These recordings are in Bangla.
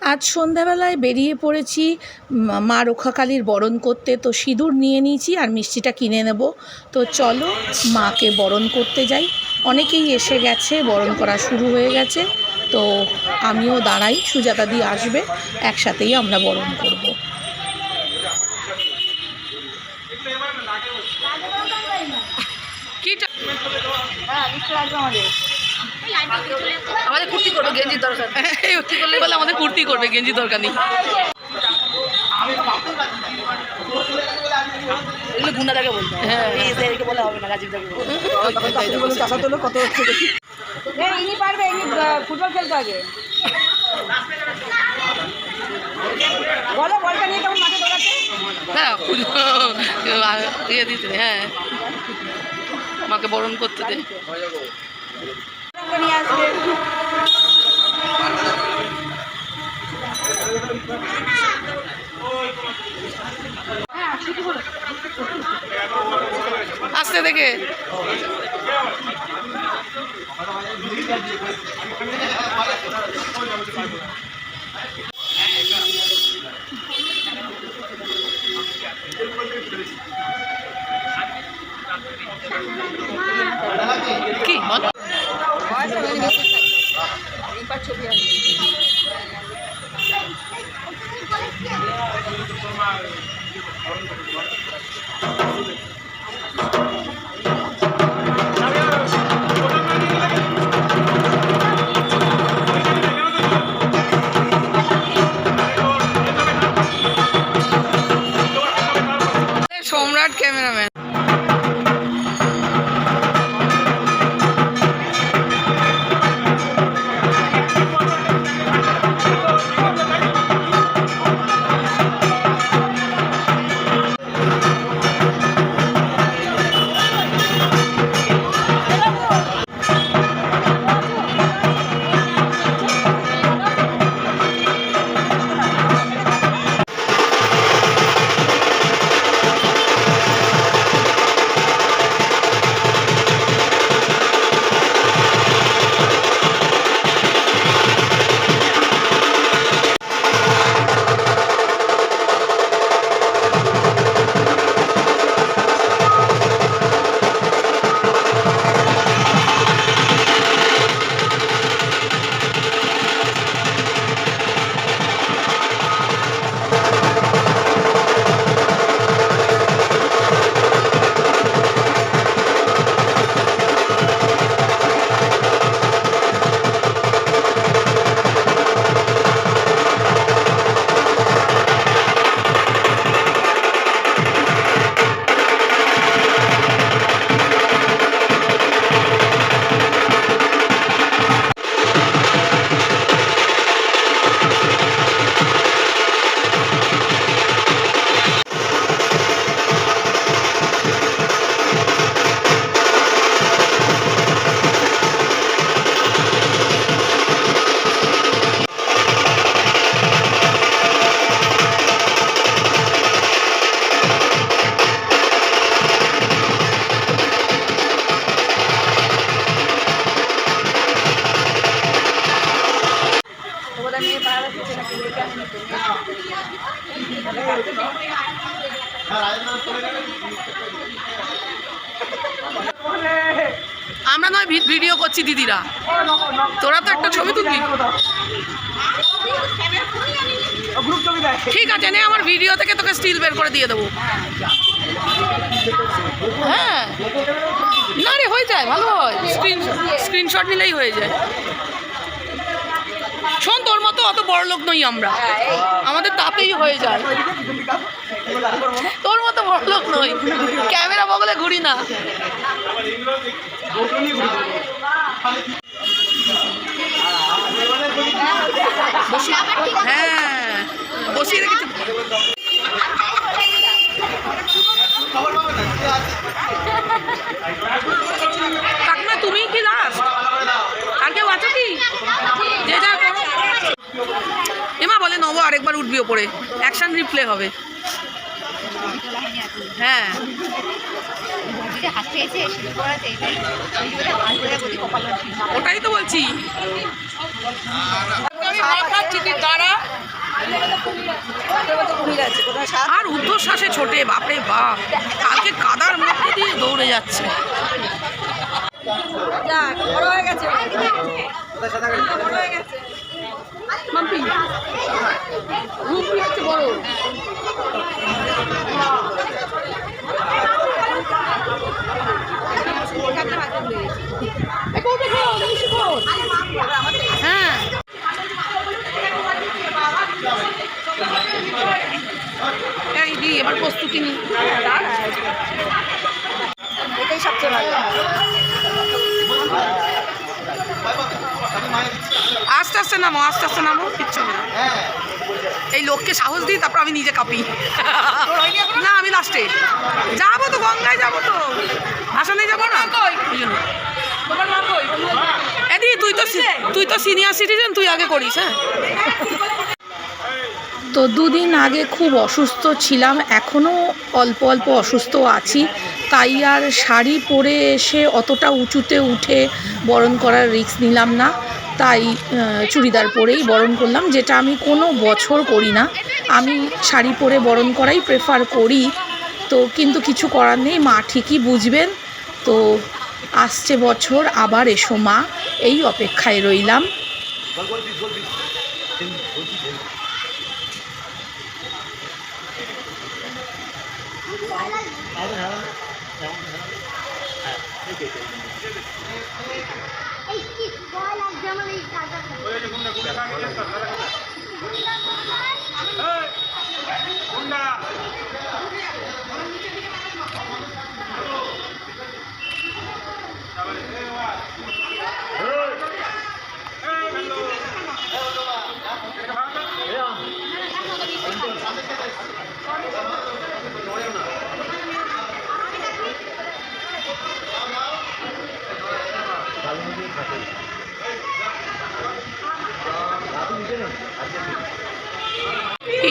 আজ সন্ধ্যাবেলায় বেরিয়ে পড়েছি মা- মা রক্ষাকালীর বরণ করতে। তো সিঁদুর নিয়ে নিয়েছি আর মিষ্টিটা কিনে নেব। তো চলো মাকে বরণ করতে যাই। অনেকেই এসে গেছে বরণ করা শুরু হয়ে গেছে। তো আমিও দাঁড়াই সুজাতা দিয়ে আসবে একসাথেই আমরা বরণ করব। কি আমাদের কুর্তি করব গেঞ্জির দরকার কুর্তি করলে বলে আমাদের কুর্তি করবে গেঞ্জি দরকার নেই। এগুলো গুন্ডাদাকে বলতে হ্যাঁ। এই এদেরকে বলে হবে না রাজীবদাকে বলতে ইনি পারবে ইনি ফুটবল খেলতে আগে। বলো বলটা নিয়ে কেমন মাঠে দৌড়াচ্ছে? হ্যাঁ ইয়ে দিতে হ্যাঁ। মাকে বরণ করতে দে। নিয়ে আসবে। আসতে দেখে। কি বল? সম্রাট আমরা নয় ভিডিও করছি দিদিরা। তোরা তো একটা ছবি তুলবি? ঠিক আছে, নে আমার ভিডিও থেকে তোকে স্টিল বের করে দিয়ে দেবো। হ্যাঁ। না রে, হয়ে যায়, ভালো হয়। স্ক্রিন স্ক্রিনশট নিলেই হয়ে যায়। শোন, তোর মতো অত বড় লোক নই আমরা। আমাদের তাতেই হয়ে যায়। তোর মতো বড় লোক নই। ক্যামেরা বগলে ঘুরি না। হ্যাঁ তুমি কি লাস্ট আর কেউ আছে কি যে যা করো এমা বলে নব আরেকবার উঠবি ওপরে। অ্যাকশন রিপ্লে হবে। হ্যাঁ। ওটাই তো বলছি। আর ঊর্ধ্বশ্বাসে ছোটে, বাপরে বাপ। কালকে কাদার মধ্যে দিয়ে দৌড়ে যাচ্ছে। হয়ে গেছে। মাম্পি রূপি হচ্ছে বড় হ্যাঁ। এই দি এবার প্রস্তুতি নি। আস্তে নামো আস্তে আস্তে নামো, কিচ্ছু না। এই লোককে সাহস দিই তারপর আমি নিজে কাঁপি। না, আমি লাস্টে যাব তো, গঙ্গায় যাব তো। আসলে যাব না। এদি তুই তো তুই তো সিনিয়র সিটিজেন তুই আগে করিস হ্যাঁ? তো দুদিন আগে খুব অসুস্থ ছিলাম এখনও অল্প অল্প অসুস্থ আছি। তাই আর শাড়ি পরে এসে অতটা উঁচুতে উঠে বরণ করার রিস্ক নিলাম না। তাই চুড়িদার পরেই বরণ করলাম, যেটা আমি কোনো বছর করি না। আমি শাড়ি পরে বরণ করাই প্রেফার করি। তো কিন্তু কিছু করার নেই, মা ঠিকই বুঝবেন। তো আসছে বছর, আবার এসো মা, এই অপেক্ষায় রইলাম।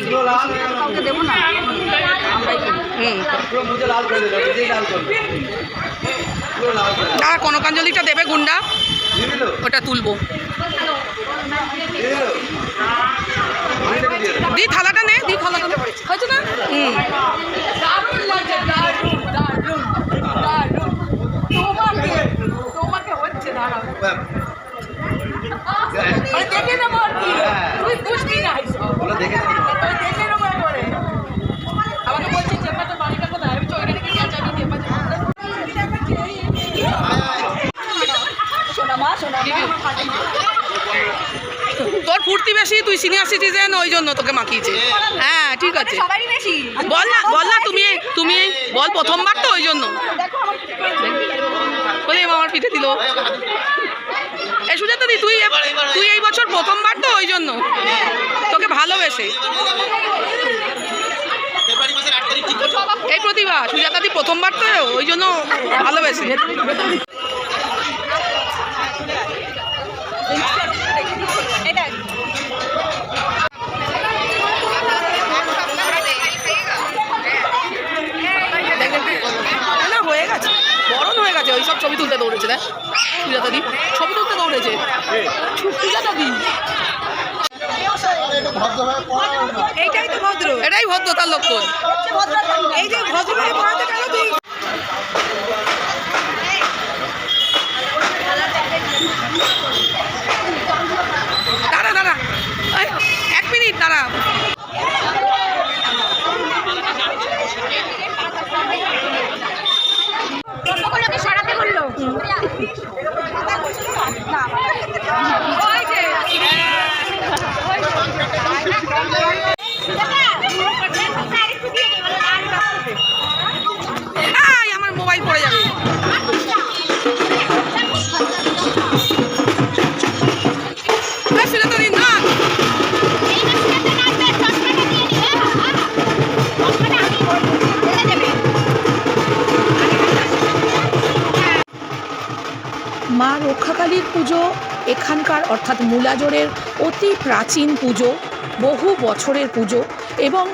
কাউকে দেবো না। আমরাই দাঁড়া কনকাঞ্জলিটা দেবে গুন্ডা। ওটা তুলবো। দি থালাটা নে দি থালাটা নে। হয়েছে না? হুম। তোমাকে হচ্ছে দাঁড়াও। দেখে নেব আর কি। হ্যাঁ। তুই বুঝবি না এইসব। দেখে নেব। তুই দেখে নেব একবারে। আমাকে বলছে চেম্বার তোর বাড়িটা কোথায়? আমি তো ওইখানে গিয়ে যাবি? চেম্বার সোনা মা সোনা মা। তোর ফুর্তি বেশি তুই সিনিয়র সিটিজেন ওই জন্য তোকে মাখিয়েছে। হ্যাঁ ঠিক আছে। বল না বল না তুমি তুমি বল প্রথমবার তো ওই জন্য। বলে আমার পিঠে দিল। দি তুই তুই এই বছর প্রথমবার তো ওই জন্য। তোকে ভালোবেসে। এই প্রতিভা সুজাতা দি প্রথমবার তো ওই জন্য ভালোবেসে। না হয়ে গেছে। বরণ হয়ে গেছে ওই সব ছবি তুলতে দৌড়েছে দেখ। সুজাতা ছবি তুলতে দৌড়েছে সুজাতা দি এইটাই তো ভদ্র। এটাই ভদ্রতার লক্ষণ। এই যে ভদ্রভাবে পড়াতে গেল তুই। দাঁড়া দাঁড়া। এক মিনিট দাঁড়া। রক্ষাকালীর পুজো, এখানকার অর্থাৎ মূলাজোরের অতি প্রাচীন পুজো, বহু বছরের পুজো এবং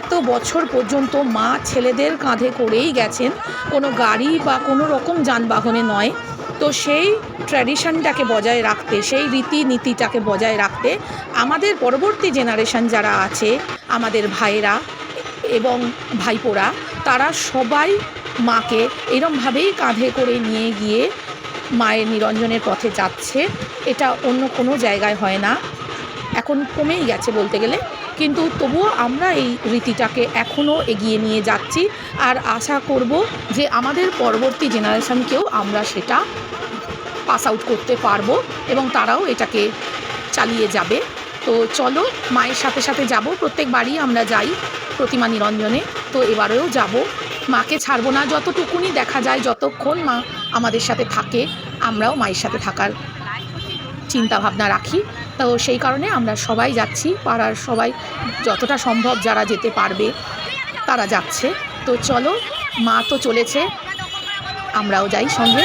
এত বছর পর্যন্ত মা ছেলেদের কাঁধে করেই গেছেন কোনো গাড়ি বা কোনো রকম যানবাহনে নয়। তো সেই ট্র্যাডিশনটাকে বজায় রাখতে, সেই রীতিনীতিটাকে বজায় রাখতে আমাদের পরবর্তী জেনারেশন যারা আছে, আমাদের ভাইয়েরা এবং ভাইপোরা, তারা সবাই মাকে এরমভাবেই কাঁধে করে নিয়ে গিয়ে মায়ের নিরঞ্জনের পথে যাচ্ছে, এটা অন্য কোনো জায়গায় হয় না। এখন কমেই গেছে বলতে গেলে। কিন্তু তবুও আমরা এই রীতিটাকে এখনও এগিয়ে নিয়ে যাচ্ছি আর আশা করব যে আমাদের পরবর্তী জেনারেশনকেও আমরা সেটা পাস আউট করতে পারব এবং তারাও এটাকে চালিয়ে যাবে। তো চলো, মায়ের সাথে সাথে যাব প্রত্যেকবারই আমরা যাই প্রতিমা নিরঞ্জনে। তো এবারেও যাব। মাকে ছাড়বো না, যতটুকুনি দেখা যায়, যতক্ষণ মা আমাদের সাথে থাকে, আমরাও মায়ের সাথে থাকার চিন্তা ভাবনা রাখি। তো সেই কারণে আমরা সবাই যাচ্ছি, পাড়ার সবাই যতটা সম্ভব যারা যেতে পারবে, তারা যাচ্ছে। তো চলো, মা তো চলেছে, আমরাও যাই সঙ্গে।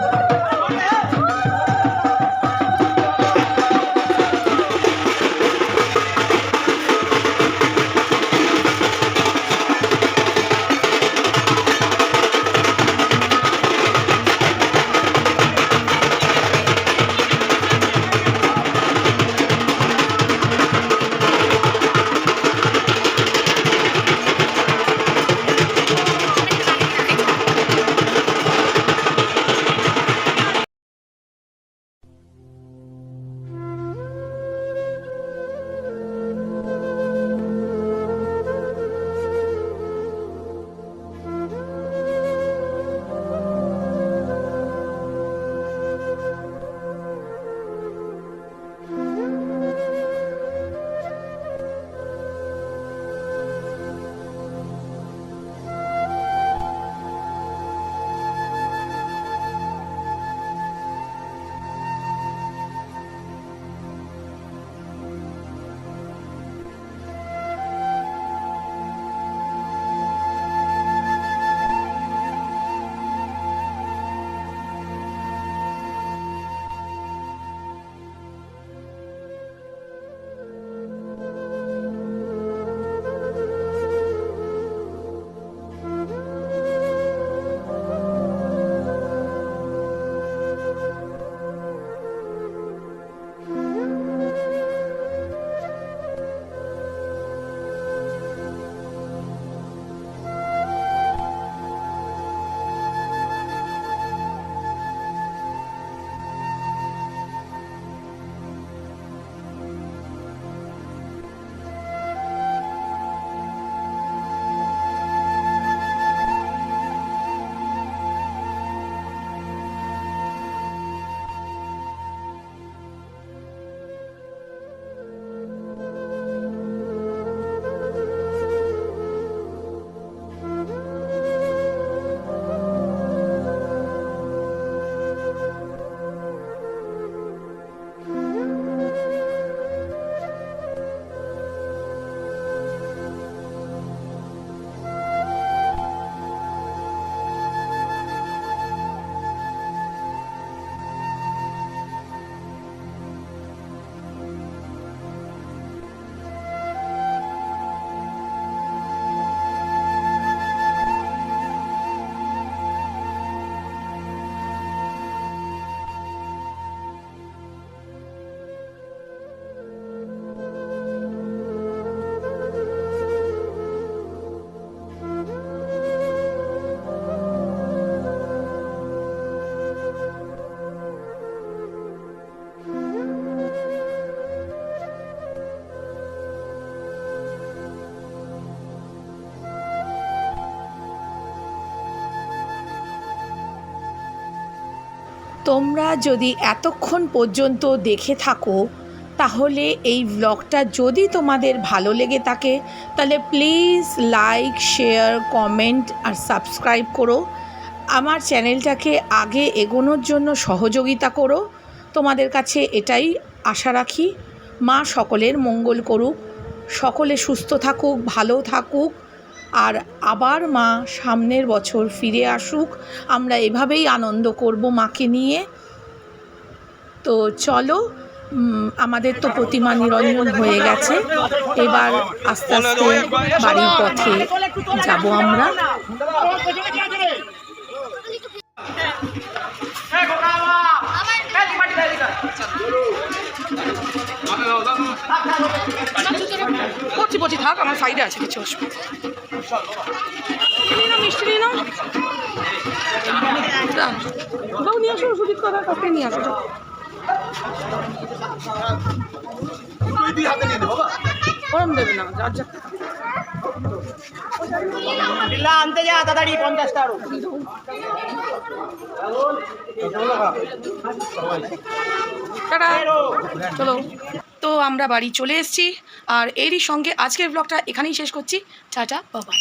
you. তোমরা যদি এতক্ষণ পর্যন্ত দেখে থাকো, তাহলে এই ব্লগটা যদি তোমাদের ভালো লেগে থাকে, তাহলে প্লিজ লাইক শেয়ার কমেন্ট আর সাবস্ক্রাইব করো। আমার চ্যানেলটাকে আগে এগোনোর জন্য সহযোগিতা করো। তোমাদের কাছে এটাই আশা রাখি। মা সকলের মঙ্গল করুক। সকলে সুস্থ থাকুক, ভালো থাকুক। আর আবার মা সামনের বছর ফিরে আসুক, আমরা এভাবেই আনন্দ করব মাকে নিয়ে। তো চলো আমাদের তো প্রতিমা নিরঞ্জন হয়ে গেছে। এবার আস্তে আস্তে বাড়ির পথে যাব আমরা। করছি বলছি থাক, আমার সাইডে আছে কিছু অসুবিধা। মিষ্টি নিয়ে নাও। দাও নিয়ে আসো সুদীপ দাদা কাপড়ে নিয়ে আসো। ওরম দেবে না যার যা আনতে যা তাড়াতাড়ি পঞ্চাশটা আরও টাটা চলো তো আমরা বাড়ি চলে এসেছি। আর এরই সঙ্গে আজকের ব্লগটা এখানেই শেষ করছি। টাটা বাবাই